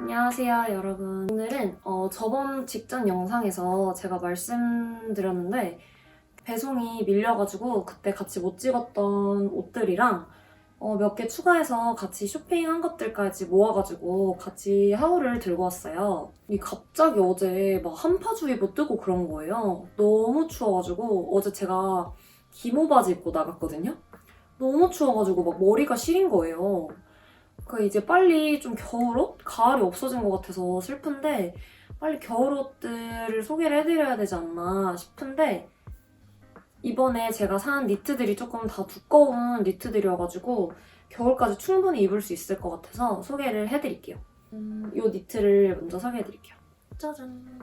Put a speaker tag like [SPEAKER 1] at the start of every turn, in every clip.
[SPEAKER 1] 안녕하세요, 여러분. 오늘은 어, 저번 직전 영상에서 제가 말씀드렸는데 배송이 밀려가지고 그때 같이 못 찍었던 옷들이랑 어, 몇 개 추가해서 같이 쇼핑한 것들까지 모아가지고 같이 하울을 들고 왔어요. 이 갑자기 어제 막 한파주의보 뜨고 그런 거예요. 너무 추워가지고 어제 제가 기모 바지 입고 나갔거든요. 너무 추워가지고 막 머리가 시린 거예요. 그 이제 빨리 좀 겨울옷? 가을이 없어진 것 같아서 슬픈데 빨리 겨울옷들을 소개를 해드려야 되지 않나 싶은데 이번에 제가 산 니트들이 조금 다 두꺼운 니트들이어가지고 겨울까지 충분히 입을 수 있을 것 같아서 소개를 해드릴게요. 음, 이 니트를 먼저 소개해드릴게요. 짜잔.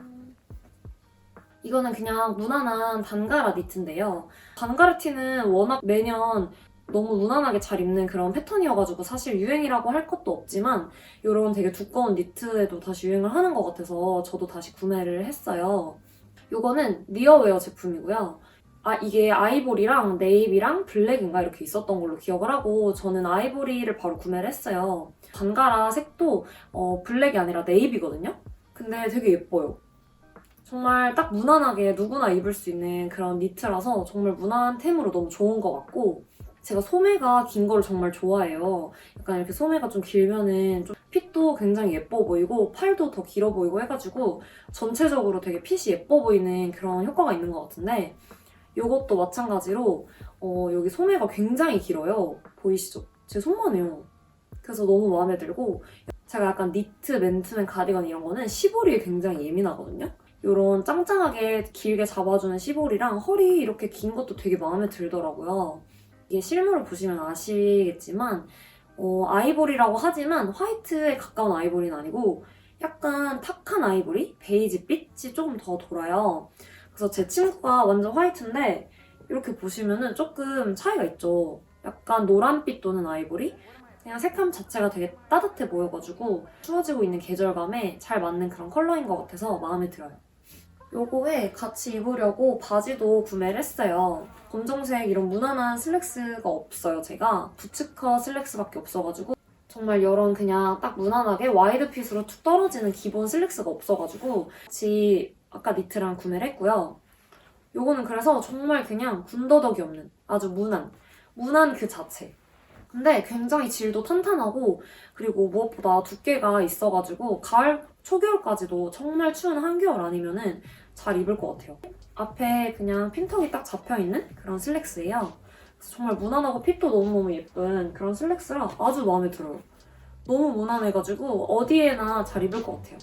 [SPEAKER 1] 이거는 그냥 무난한 단가라 니트인데요. 단가라 티는 워낙 매년 너무 무난하게 잘 입는 그런 패턴이어가지고 사실 유행이라고 할 것도 없지만 이런 되게 두꺼운 니트에도 다시 유행을 하는 것 같아서 저도 다시 구매를 했어요. 이거는 니어웨어 제품이고요. 아 이게 아이보리랑 네이비랑 블랙인가 이렇게 있었던 걸로 기억을 하고 저는 아이보리를 바로 구매를 했어요. 단가라 색도 어, 블랙이 아니라 네이비거든요. 근데 되게 예뻐요. 정말 딱 무난하게 누구나 입을 수 있는 그런 니트라서 정말 무난한 템으로 너무 좋은 것 같고 제가 소매가 긴걸 정말 좋아해요. 약간 이렇게 소매가 좀 길면은 좀 핏도 굉장히 예뻐 보이고 팔도 더 길어 보이고 해가지고 전체적으로 되게 핏이 예뻐 보이는 그런 효과가 있는 것 같은데 이것도 마찬가지로 어, 여기 소매가 굉장히 길어요. 보이시죠? 제 손만해요. 그래서 너무 마음에 들고 제가 약간 니트, 맨투맨, 가디건 이런 거는 시보리에 굉장히 예민하거든요. 이런 짱짱하게 길게 잡아주는 시보리랑 허리 이렇게 긴 것도 되게 마음에 들더라고요. 이게 실물을 보시면 아시겠지만 어, 아이보리라고 하지만 화이트에 가까운 아이보리는 아니고 약간 탁한 아이보리? 베이지 빛이 조금 더 돌아요. 그래서 제 친구가 완전 화이트인데 이렇게 보시면은 조금 차이가 있죠. 약간 노란빛 또는 아이보리? 그냥 색감 자체가 되게 따뜻해 보여가지고 추워지고 있는 계절감에 잘 맞는 그런 컬러인 것 같아서 마음에 들어요. 요거에 같이 입으려고 바지도 구매를 했어요. 검정색 이런 무난한 슬랙스가 없어요, 제가. 부츠컷 슬랙스밖에 없어가지고. 정말 이런 그냥 딱 무난하게 와이드 핏으로 툭 떨어지는 기본 슬랙스가 없어가지고 같이 아까 니트랑 구매를 했고요. 요거는 그래서 정말 그냥 군더더기 없는 아주 무난. 무난 그 자체. 근데 굉장히 질도 탄탄하고 그리고 무엇보다 두께가 있어가지고 가을 초겨울까지도 정말 추운 한겨울 아니면은 잘 입을 것 같아요. 앞에 그냥 핀턱이 딱 잡혀있는 그런 슬랙스예요. 정말 무난하고 핏도 너무너무 예쁜 그런 슬랙스라 아주 마음에 들어요. 너무 무난해가지고 어디에나 잘 입을 것 같아요.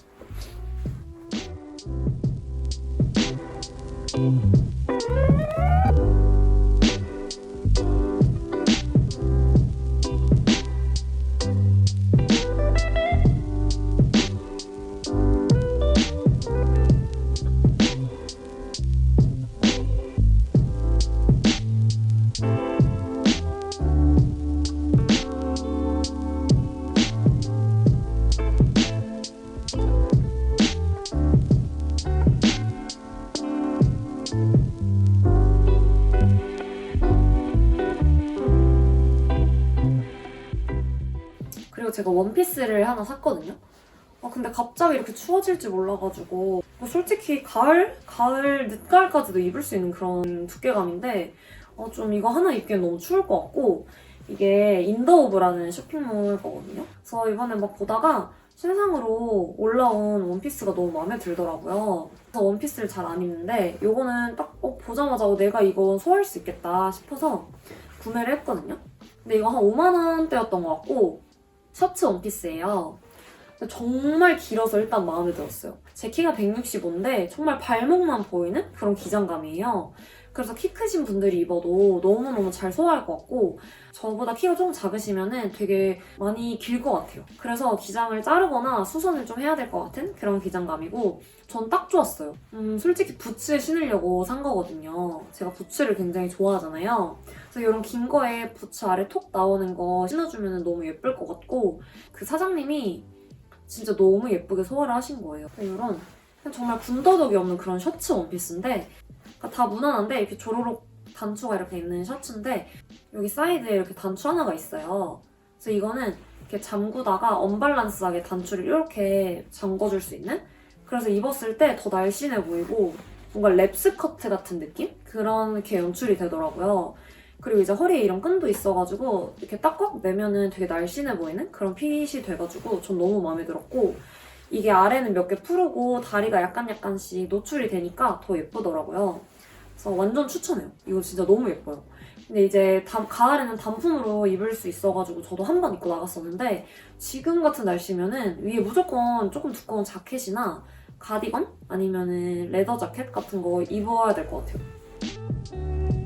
[SPEAKER 1] 제가 원피스를 하나 샀거든요. 아, 근데 갑자기 이렇게 추워질 줄 몰라가지고 뭐 솔직히 가을? 가을, 늦가을까지도 입을 수 있는 그런 두께감인데 어, 좀 이거 하나 입기엔 너무 추울 것 같고 이게 인더오브라는 쇼핑몰 거거든요. 그래서 이번에 막 보다가 신상으로 올라온 원피스가 너무 마음에 들더라고요. 그래서 원피스를 잘 안 입는데 이거는 딱 어, 보자마자 어, 내가 이거 소화할 수 있겠다 싶어서 구매를 했거든요. 근데 이거 한 5만 원대였던 것 같고 셔츠 원피스예요. 정말 길어서 일단 마음에 들었어요. 제 키가 165인데 정말 발목만 보이는 그런 기장감이에요. 그래서 키 크신 분들이 입어도 너무너무 잘 소화할 것 같고 저보다 키가 조금 작으시면은 되게 많이 길 것 같아요. 그래서 기장을 자르거나 수선을 좀 해야 될 것 같은 그런 기장감이고 전 딱 좋았어요. 음, 솔직히 부츠에 신으려고 산 거거든요. 제가 부츠를 굉장히 좋아하잖아요. 그래서 이런 긴 거에 부츠 아래 톡 나오는 거 신어주면 너무 예쁠 것 같고 그 사장님이 진짜 너무 예쁘게 소화를 하신 거예요. 이런 정말 군더더기 없는 그런 셔츠 원피스인데 그러니까 다 무난한데 이렇게 조로록 단추가 이렇게 있는 셔츠인데 여기 사이드에 이렇게 단추 하나가 있어요. 그래서 이거는 이렇게 잠그다가 언밸런스하게 단추를 이렇게 잠궈줄 수 있는 그래서 입었을 때 더 날씬해 보이고 뭔가 랩스커트 같은 느낌? 그런 게 연출이 되더라고요. 그리고 이제 허리에 이런 끈도 있어가지고 이렇게 딱꽉 매면은 되게 날씬해 보이는 그런 핏이 돼가지고 전 너무 마음에 들었고 이게 아래는 몇 개 푸르고 다리가 약간 약간씩 노출이 되니까 더 예쁘더라고요. 그래서 완전 추천해요. 이거 진짜 너무 예뻐요. 근데 이제 담- 가을에는 단품으로 입을 수 있어가지고 저도 한 번 입고 나갔었는데 지금 같은 날씨면은 위에 무조건 조금 두꺼운 자켓이나 가디건 아니면은 레더 자켓 같은 거 입어야 될 것 같아요.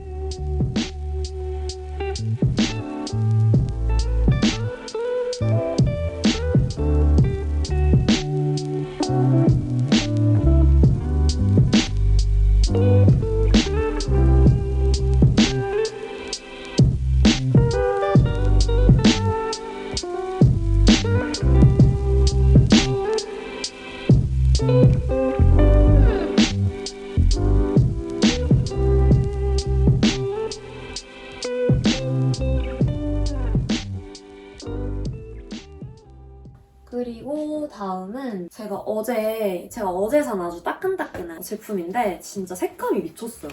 [SPEAKER 1] 산 아주 따끈따끈한 제품인데 진짜 색감이 미쳤어요.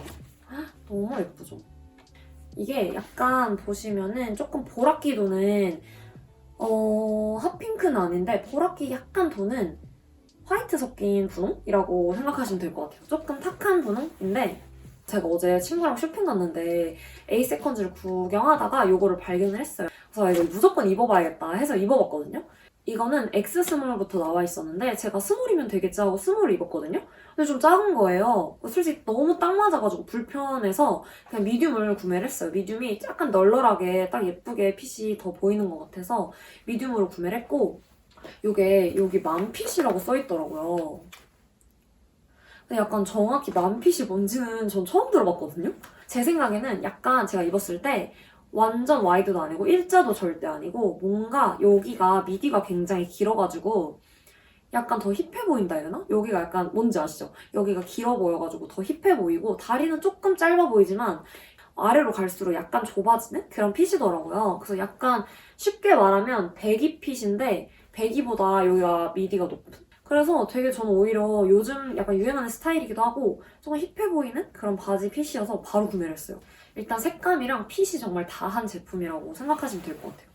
[SPEAKER 1] 헉, 너무 예쁘죠? 이게 약간 보시면은 조금 보라끼 도는 어 핫핑크는 아닌데 보라끼 약간 도는 화이트 섞인 분홍이라고 생각하시면 될 것 같아요. 조금 탁한 분홍인데 제가 어제 친구랑 쇼핑 갔는데 에이세컨즈를 구경하다가 이거를 발견을 했어요. 그래서 이거 무조건 입어봐야겠다 해서 입어봤거든요. 이거는 X 스몰부터 나와 있었는데 제가 스몰이면 되겠지 하고 스몰을 입었거든요. 근데 좀 작은 거예요. 솔직히 너무 딱 맞아가지고 불편해서 그냥 미디움을 구매를 했어요. 미디움이 약간 널널하게 딱 예쁘게 핏이 더 보이는 것 같아서 미디움으로 구매를 했고 이게 여기 만핏이라고 써있더라고요. 근데 약간 정확히 만핏이 뭔지는 전 처음 들어봤거든요. 제 생각에는 약간 제가 입었을 때 완전 와이드도 아니고 일자도 절대 아니고 뭔가 여기가 미디가 굉장히 길어가지고 약간 더 힙해 보인다 해야 되나? 여기가 약간 뭔지 아시죠? 여기가 길어 보여가지고 더 힙해 보이고 다리는 조금 짧아 보이지만 아래로 갈수록 약간 좁아지는 그런 핏이더라고요. 그래서 약간 쉽게 말하면 배기 핏인데 배기보다 여기가 미디가 높은 그래서 되게 저는 오히려 요즘 약간 유행하는 스타일이기도 하고 조금 힙해 보이는 그런 바지 핏이어서 바로 구매를 했어요. 일단 색감이랑 핏이 정말 다한 제품이라고 생각하시면 될 것 같아요.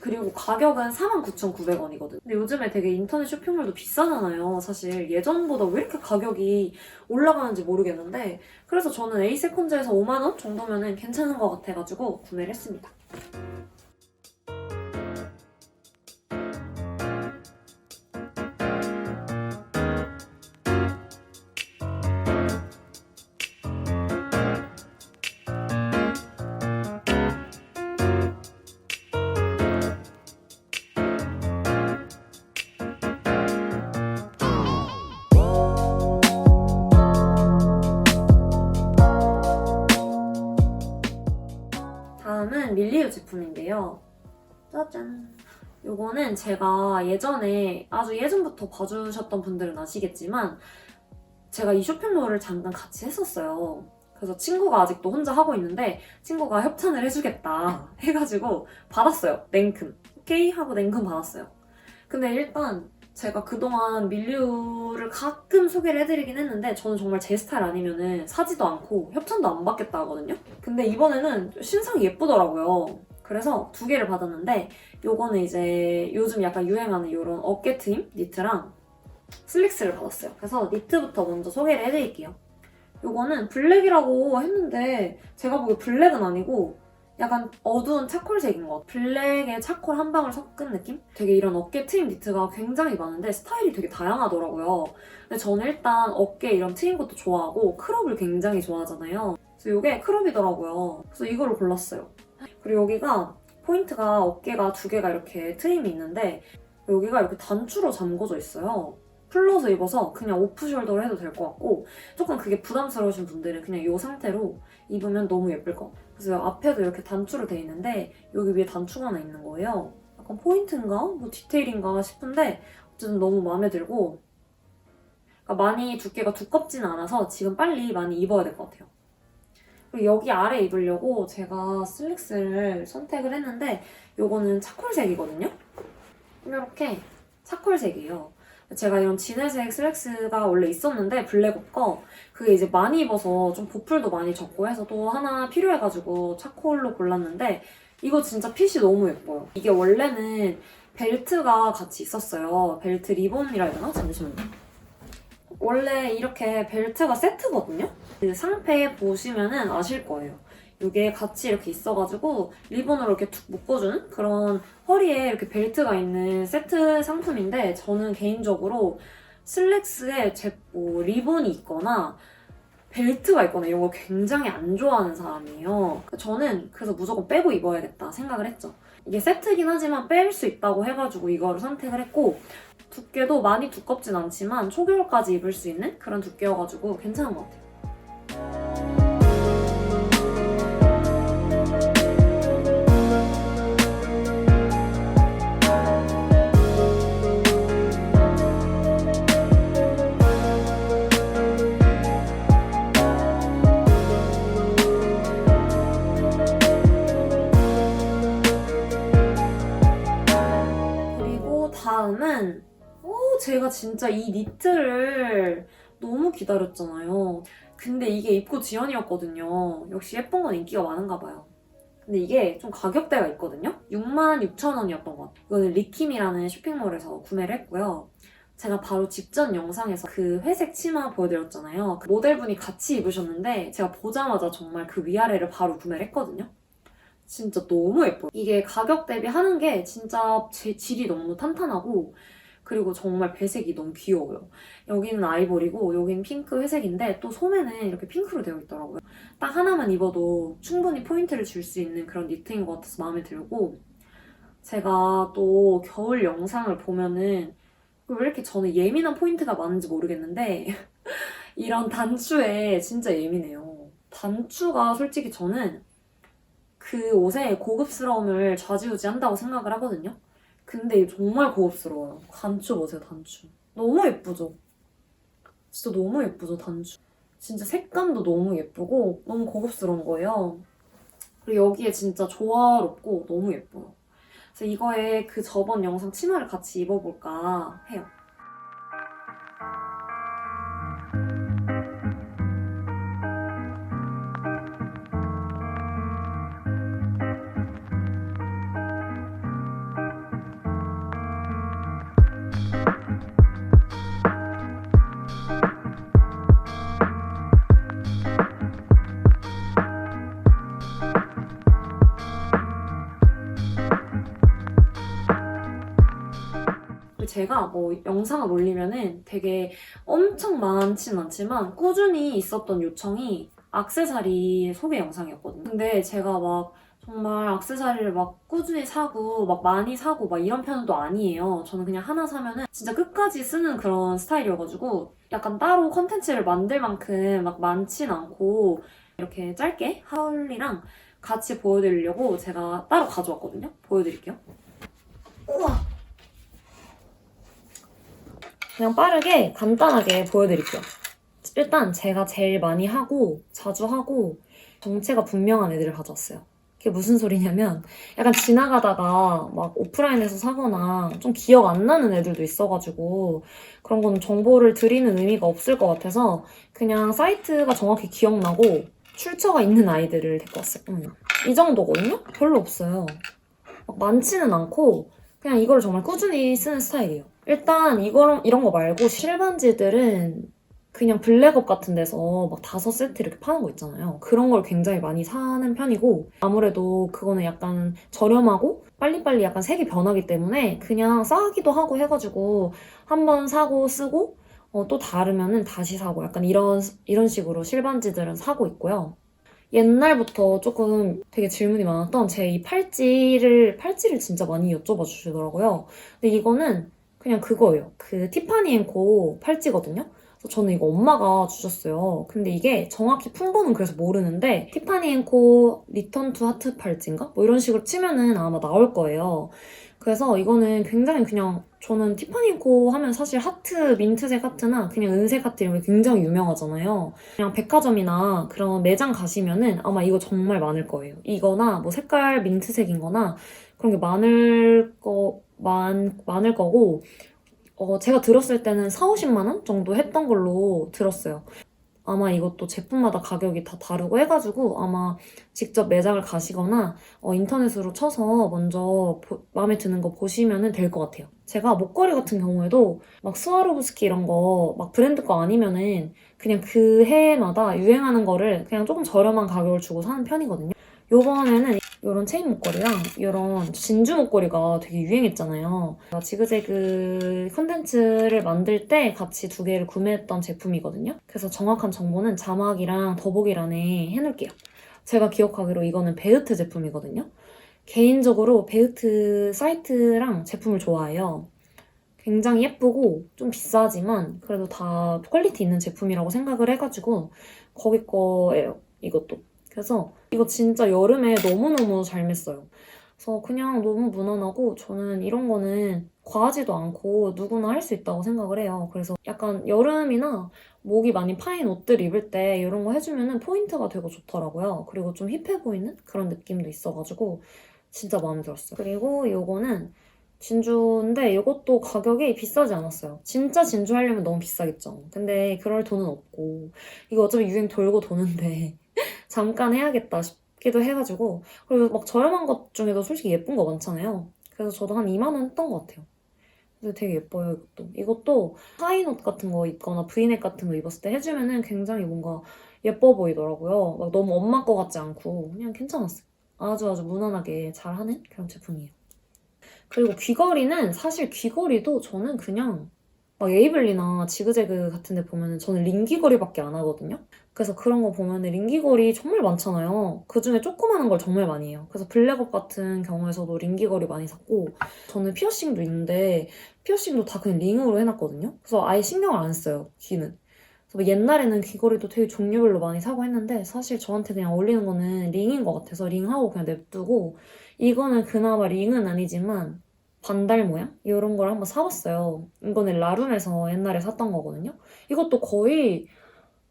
[SPEAKER 1] 그리고 가격은 49,900원이거든요. 근데 요즘에 되게 인터넷 쇼핑몰도 비싸잖아요. 사실 예전보다 왜 이렇게 가격이 올라가는지 모르겠는데 그래서 저는 에이세컨즈에서 5만원 정도면 괜찮은 것 같아가지고 구매를 했습니다. 다음은 밀리우 제품인데요. 짜잔. 요거는 제가 예전에 아주 예전부터 봐주셨던 분들은 아시겠지만 제가 이 쇼핑몰을 잠깐 같이 했었어요. 그래서 친구가 아직도 혼자 하고 있는데 친구가 협찬을 해주겠다 해가지고 받았어요. 냉큼. 오케이 하고 냉큼 받았어요. 근데 일단 제가 그동안 밀리우를 가끔 소개를 해드리긴 했는데 저는 정말 제 스타일 아니면은 사지도 않고 협찬도 안 받겠다 하거든요. 근데 이번에는 신상이 예쁘더라고요. 그래서 두 개를 받았는데 요거는 이제 요즘 약간 유행하는 이런 어깨 트임 니트랑 슬릭스를 받았어요. 그래서 니트부터 먼저 소개를 해드릴게요. 요거는 블랙이라고 했는데 제가 보기에 블랙은 아니고 약간 어두운 차콜색인 것 같아요. 블랙에 차콜 한 방울 섞은 느낌? 되게 이런 어깨 트임 니트가 굉장히 많은데 스타일이 되게 다양하더라고요. 근데 저는 일단 어깨 이런 트임 것도 좋아하고 크롭을 굉장히 좋아하잖아요. 그래서 이게 크롭이더라고요. 그래서 이거를 골랐어요. 그리고 여기가 포인트가 어깨가 두 개가 이렇게 트임이 있는데 여기가 이렇게 단추로 잠궈져 있어요. 풀러서 입어서 그냥 오프 숄더로 해도 될 것 같고 조금 그게 부담스러우신 분들은 그냥 이 상태로 입으면 너무 예쁠 것 같아요. 그래서 앞에도 이렇게 단추로 돼 있는데 여기 위에 단추가 하나 있는 거예요. 약간 포인트인가? 뭐 디테일인가 싶은데 어쨌든 너무 마음에 들고 그러니까 많이 두께가 두껍지는 않아서 지금 빨리 많이 입어야 될 것 같아요. 그리고 여기 아래 입으려고 제가 슬랙스를 선택을 했는데 요거는 차콜색이거든요. 이렇게 차콜색이에요. 제가 이런 진회색 슬랙스가 원래 있었는데 블랙업 거 그게 이제 많이 입어서 좀 보풀도 많이 적고 해서 또 하나 필요해가지고 차콜로 골랐는데 이거 진짜 핏이 너무 예뻐요. 이게 원래는 벨트가 같이 있었어요. 벨트 리본이라 해야 되나? 잠시만요. 원래 이렇게 벨트가 세트거든요? 그 상패 보시면은 아실 거예요. 이게 같이 이렇게 있어가지고 리본으로 이렇게 툭 묶어주는 그런 허리에 이렇게 벨트가 있는 세트 상품인데 저는 개인적으로 슬랙스에 제 뭐 리본이 있거나 벨트가 있거나 이런 거 굉장히 안 좋아하는 사람이에요. 저는 그래서 무조건 빼고 입어야겠다 생각을 했죠. 이게 세트긴 하지만 뺄 수 있다고 해가지고 이거를 선택을 했고 두께도 많이 두껍진 않지만 초겨울까지 입을 수 있는 그런 두께여가지고 괜찮은 것 같아요. 제가 진짜 이 니트를 너무 기다렸잖아요. 근데 이게 입고 지연이었거든요. 역시 예쁜 건 인기가 많은가 봐요. 근데 이게 좀 가격대가 있거든요. 66,000원이었던 것 같아요. 이거는 리킴이라는 쇼핑몰에서 구매를 했고요. 제가 바로 직전 영상에서 그 회색 치마 보여드렸잖아요. 그 모델분이 같이 입으셨는데 제가 보자마자 정말 그 위아래를 바로 구매를 했거든요. 진짜 너무 예뻐요. 이게 가격 대비 하는 게 진짜 제 질이 너무 탄탄하고 그리고 정말 배색이 너무 귀여워요. 여기는 아이보리고 여기는 핑크 회색인데 또 소매는 이렇게 핑크로 되어 있더라고요. 딱 하나만 입어도 충분히 포인트를 줄 수 있는 그런 니트인 것 같아서 마음에 들고 제가 또 겨울 영상을 보면은 왜 이렇게 저는 예민한 포인트가 많은지 모르겠는데 이런 단추에 진짜 예민해요. 단추가 솔직히 저는 그 옷의 고급스러움을 좌지우지한다고 생각을 하거든요. 근데 정말 고급스러워요. 단추 보세요, 단추. 너무 예쁘죠? 진짜 너무 예쁘죠, 단추. 진짜 색감도 너무 예쁘고 너무 고급스러운 거예요. 그리고 여기에 진짜 조화롭고 너무 예뻐요. 그래서 이거에 그 저번 영상 치마를 같이 입어볼까 해요. 제가 뭐 영상을 올리면은 되게 엄청 많진 않지만 꾸준히 있었던 요청이 악세사리 소개 영상이었거든요. 근데 제가 막 정말 악세사리를 막 꾸준히 사고 막 많이 사고 막 이런 편은 또 아니에요. 저는 그냥 하나 사면은 진짜 끝까지 쓰는 그런 스타일이어가지고 약간 따로 컨텐츠를 만들 만큼 막 많진 않고 이렇게 짧게 하울이랑 같이 보여드리려고 제가 따로 가져왔거든요. 보여드릴게요. 우와! 그냥 빠르게 간단하게 보여드릴게요. 일단 제가 제일 많이 하고 자주 하고 정체가 분명한 애들을 가져왔어요. 그게 무슨 소리냐면 약간 지나가다가 막 오프라인에서 사거나 좀 기억 안 나는 애들도 있어가지고 그런 거는 정보를 드리는 의미가 없을 것 같아서 그냥 사이트가 정확히 기억나고 출처가 있는 아이들을 데리고 왔어요. 음. 이 정도거든요? 별로 없어요. 막 많지는 않고 그냥 이걸 정말 꾸준히 쓰는 스타일이에요. 일단 이거 이런 거 말고 실반지들은 그냥 블랙업 같은 데서 막 다섯 세트 이렇게 파는 거 있잖아요. 그런 걸 굉장히 많이 사는 편이고 아무래도 그거는 약간 저렴하고 빨리빨리 약간 색이 변하기 때문에 그냥 싸기도 하고 해가지고 한번 사고 쓰고 어, 또 다르면은 다시 사고 약간 이런 이런 식으로 실반지들은 사고 있고요. 옛날부터 조금 되게 질문이 많았던 제 이 팔찌를 팔찌를 진짜 많이 여쭤봐 주시더라고요. 근데 이거는 그냥 그거예요. 그 티파니 앤코 팔찌거든요. 저는 이거 엄마가 주셨어요. 근데 이게 정확히 품번은 그래서 모르는데 티파니 앤코 리턴 투 하트 팔찌인가? 뭐 이런 식으로 치면은 아마 나올 거예요. 그래서 이거는 굉장히 그냥 저는 티파니코 하면 사실 하트, 민트색 하트나 그냥 은색 하트 이런 게 굉장히 유명하잖아요. 그냥 백화점이나 그런 매장 가시면은 아마 이거 정말 많을 거예요. 이거나 뭐 색깔 민트색인 거나 그런 게 많을 거, 많, 많을 거고, 어, 제가 들었을 때는 4, 50만 원 정도 했던 걸로 들었어요. 아마 이것도 제품마다 가격이 다 다르고 해가지고 아마 직접 매장을 가시거나 어, 인터넷으로 쳐서 먼저 보- 마음에 드는 거 보시면 될 것 같아요. 제가 목걸이 같은 경우에도 막 스와로브스키 이런 거 막 브랜드 거 아니면은 그냥 그 해마다 유행하는 거를 그냥 조금 저렴한 가격을 주고 사는 편이거든요. 요번에는 이런 체인 목걸이랑 이런 진주 목걸이가 되게 유행했잖아요. 지그재그 컨텐츠를 만들 때 같이 두 개를 구매했던 제품이거든요. 그래서 정확한 정보는 자막이랑 더보기란에 해놓을게요. 제가 기억하기로 이거는 베우트 제품이거든요. 개인적으로 베우트 사이트랑 제품을 좋아해요. 굉장히 예쁘고 좀 비싸지만 그래도 다 퀄리티 있는 제품이라고 생각을 해가지고 거기 거예요. 이것도. 그래서 이거 진짜 여름에 너무너무 잘 맸어요. 그래서 그냥 너무 무난하고 저는 이런 거는 과하지도 않고 누구나 할 수 있다고 생각을 해요. 그래서 약간 여름이나 목이 많이 파인 옷들 입을 때 이런 거 해주면 포인트가 되고 좋더라고요. 그리고 좀 힙해 보이는 그런 느낌도 있어가지고 진짜 마음에 들었어요. 그리고 이거는 진주인데 이것도 가격이 비싸지 않았어요. 진짜 진주 하려면 너무 비싸겠죠. 근데 그럴 돈은 없고 이거 어차피 유행 돌고 도는데 잠깐 해야겠다 싶기도 해가지고 그리고 막 저렴한 것 중에도 솔직히 예쁜 거 많잖아요. 그래서 저도 한 2만 원 했던 것 같아요. 근데 되게 예뻐요 이것도. 이것도 하인 옷 같은 거 입거나 브이넥 같은 거 입었을 때 해주면은 굉장히 뭔가 예뻐 보이더라고요. 막 너무 엄마 거 같지 않고 그냥 괜찮았어요. 아주 아주 무난하게 잘하는 그런 제품이에요. 그리고 귀걸이는 사실 귀걸이도 저는 그냥 막 에이블리나 지그재그 같은 데 보면은 저는 링 귀걸이밖에 안 하거든요. 그래서 그런 거 보면은 링 귀걸이 정말 많잖아요. 그 중에 조그마한 걸 정말 많이 해요. 그래서 블랙업 같은 경우에서도 링 귀걸이 많이 샀고 저는 피어싱도 있는데 피어싱도 다 그냥 링으로 해놨거든요. 그래서 아예 신경을 안 써요, 귀는. 뭐 옛날에는 귀걸이도 되게 종류별로 많이 사고 했는데 사실 저한테 그냥 어울리는 거는 링인 것 같아서 링하고 그냥 냅두고 이거는 그나마 링은 아니지만 반달 모양? 이런 걸 한번 사봤어요. 이거는 라룸에서 옛날에 샀던 거거든요. 이것도 거의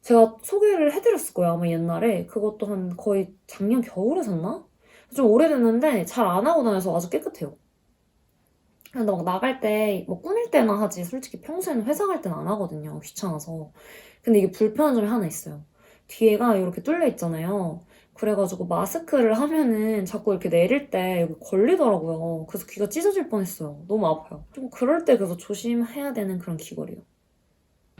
[SPEAKER 1] 제가 소개를 해드렸을 거예요, 아마 옛날에. 그것도 한 거의 작년 겨울에 샀나? 좀 오래됐는데 잘 안 하고 다녀서 아주 깨끗해요. 근데 막 나갈 때, 뭐 꾸밀 때나 하지. 솔직히 평소에는 회사 갈 때는 안 하거든요. 귀찮아서. 근데 이게 불편한 점이 하나 있어요. 뒤에가 이렇게 뚫려 있잖아요. 그래가지고 마스크를 하면은 자꾸 이렇게 내릴 때 여기 걸리더라고요. 그래서 귀가 찢어질 뻔했어요. 너무 아파요. 좀 그럴 때 그래서 조심해야 되는 그런 귀걸이요.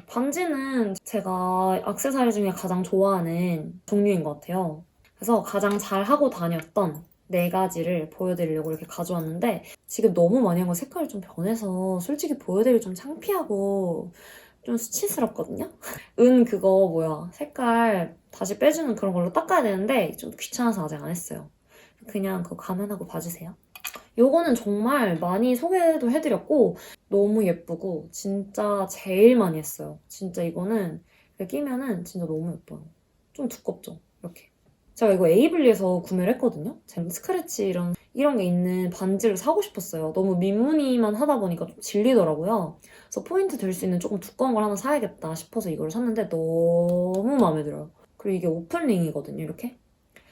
[SPEAKER 1] 반지는 제가 액세서리 중에 가장 좋아하는 종류인 것 같아요. 그래서 가장 잘 하고 다녔던 네 가지를 보여드리려고 이렇게 가져왔는데 지금 너무 많이 한 거 색깔이 좀 변해서 솔직히 보여드리기 좀 창피하고 좀 수치스럽거든요? 은 그거 뭐야 색깔 다시 빼주는 그런 걸로 닦아야 되는데 좀 귀찮아서 아직 안 했어요. 그냥 그거 감안하고 봐주세요. 요거는 정말 많이 소개도 해드렸고 너무 예쁘고 진짜 제일 많이 했어요. 진짜 이거는 끼면은 진짜 너무 예뻐요. 좀 두껍죠? 이렇게. 제가 이거 에이블리에서 구매를 했거든요. 제가 스크래치 이런 이런 게 있는 반지를 사고 싶었어요. 너무 민무늬만 하다 보니까 좀 질리더라고요. 그래서 포인트 될 수 있는 조금 두꺼운 걸 하나 사야겠다 싶어서 이걸 샀는데 너무 마음에 들어요. 그리고 이게 오픈링이거든요, 이렇게.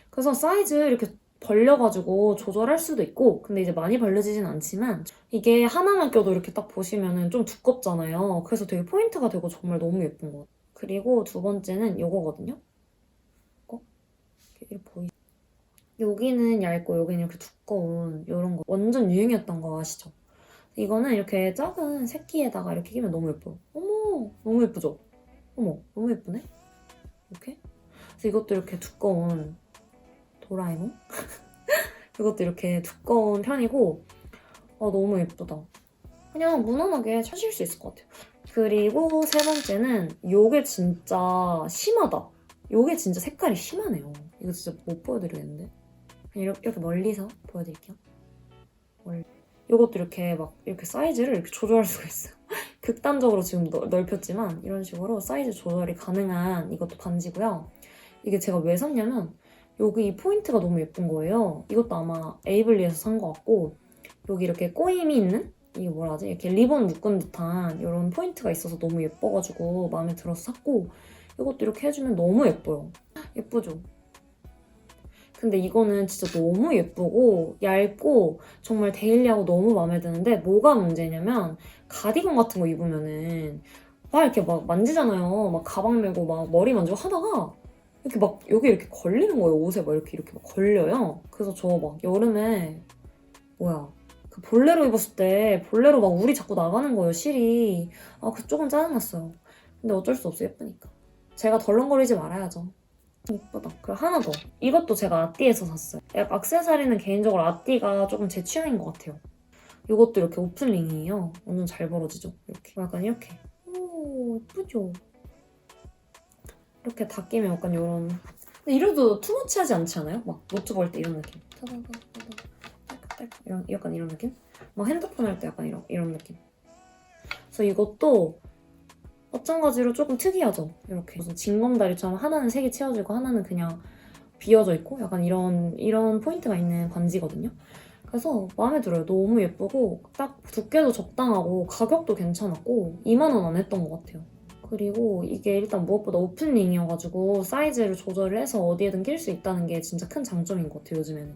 [SPEAKER 1] 그래서 사이즈 이렇게 벌려가지고 조절할 수도 있고, 근데 이제 많이 벌려지진 않지만, 이게 하나만 껴도 이렇게 딱 보시면은 좀 두껍잖아요. 그래서 되게 포인트가 되고 정말 너무 예쁜 것 같아요. 그리고 두 번째는 이거거든요. 이거? 이렇게 보이 여기는 얇고 여기는 이렇게 두꺼운 이런 거 완전 유행이었던 거 아시죠? 이거는 이렇게 작은 새끼에다가 이렇게 끼면 너무 예뻐요. 어머, 너무 예쁘죠? 어머, 너무 예쁘네? 이렇게? 그래서 이것도 이렇게 두꺼운 도라에몽? 이것도 이렇게 두꺼운 편이고, 아, 너무 예쁘다. 그냥 무난하게 차실 수 있을 것 같아요. 그리고 세 번째는 요게 진짜 심하다. 요게 진짜 색깔이 심하네요. 이거 진짜 못 보여드리겠는데? 이렇게, 이렇게 멀리서 보여드릴게요. 멀리. 이것도 이렇게 막 이렇게 사이즈를 이렇게 조절할 수가 있어요. 극단적으로 지금 넓- 넓혔지만 이런 식으로 사이즈 조절이 가능한 이것도 반지고요. 이게 제가 왜 샀냐면 여기 이 포인트가 너무 예쁜 거예요. 이것도 아마 에이블리에서 산 것 같고 여기 이렇게 꼬임이 있는 이게 뭐라 하지? 이렇게 리본 묶은 듯한 이런 포인트가 있어서 너무 예뻐가지고 마음에 들어서 샀고 이것도 이렇게 해주면 너무 예뻐요. 예쁘죠? 근데 이거는 진짜 너무 예쁘고 얇고 정말 데일리하고 너무 마음에 드는데 뭐가 문제냐면 가디건 같은 거 입으면은 막 이렇게 막 만지잖아요. 막 가방 메고 막 머리 만지고 하다가 이렇게 막 여기 이렇게 걸리는 거예요. 옷에 막 이렇게 이렇게 막 걸려요. 그래서 저 막 여름에 뭐야 그 볼레로 입었을 때 볼레로 막 울이 자꾸 나가는 거예요. 실이 아 그래서 조금 짜증났어요. 근데 어쩔 수 없어 예쁘니까. 제가 덜렁거리지 말아야죠. 이쁘다. 그리고 하나 더. 이것도 제가 아띠에서 샀어요. 약간 액세서리는 개인적으로 아띠가 조금 제 취향인 것 같아요. 이것도 이렇게 오픈링이에요. 완전 잘 벌어지죠? 이렇게. 약간 이렇게. 오, 예쁘죠? 이렇게 다 끼면 약간 이런. 근데 이래도 투머치 하지 않지 않아요? 막 노트북 할 때 이런 느낌. 이런, 약간 이런 느낌? 막 핸드폰 할 때 약간 이런, 이런 느낌. 그래서 이것도 어쩐가지로 조금 특이하죠? 이렇게. 무슨 징검다리처럼 하나는 색이 채워지고 하나는 그냥 비어져 있고 약간 이런, 이런 포인트가 있는 반지거든요. 그래서 마음에 들어요. 너무 예쁘고 딱 두께도 적당하고 가격도 괜찮았고 2만 원 안 했던 것 같아요. 그리고 이게 일단 무엇보다 오픈링이어가지고 사이즈를 조절을 해서 어디에든 낄 수 있다는 게 진짜 큰 장점인 것 같아요, 요즘에는.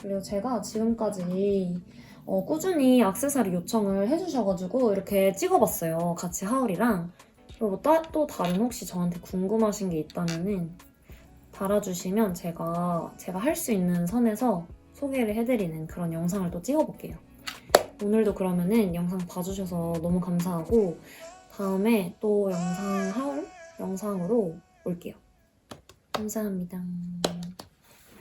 [SPEAKER 1] 그리고 제가 지금까지 어, 꾸준히 악세사리 요청을 해주셔가지고 이렇게 찍어봤어요. 같이 하울이랑. 그리고 또, 또 다른 혹시 저한테 궁금하신 게 있다면은 달아주시면 제가 제가 할 수 있는 선에서 소개를 해드리는 그런 영상을 또 찍어볼게요. 오늘도 그러면은 영상 봐주셔서 너무 감사하고 다음에 또 영상 하울 영상으로 올게요. 감사합니다.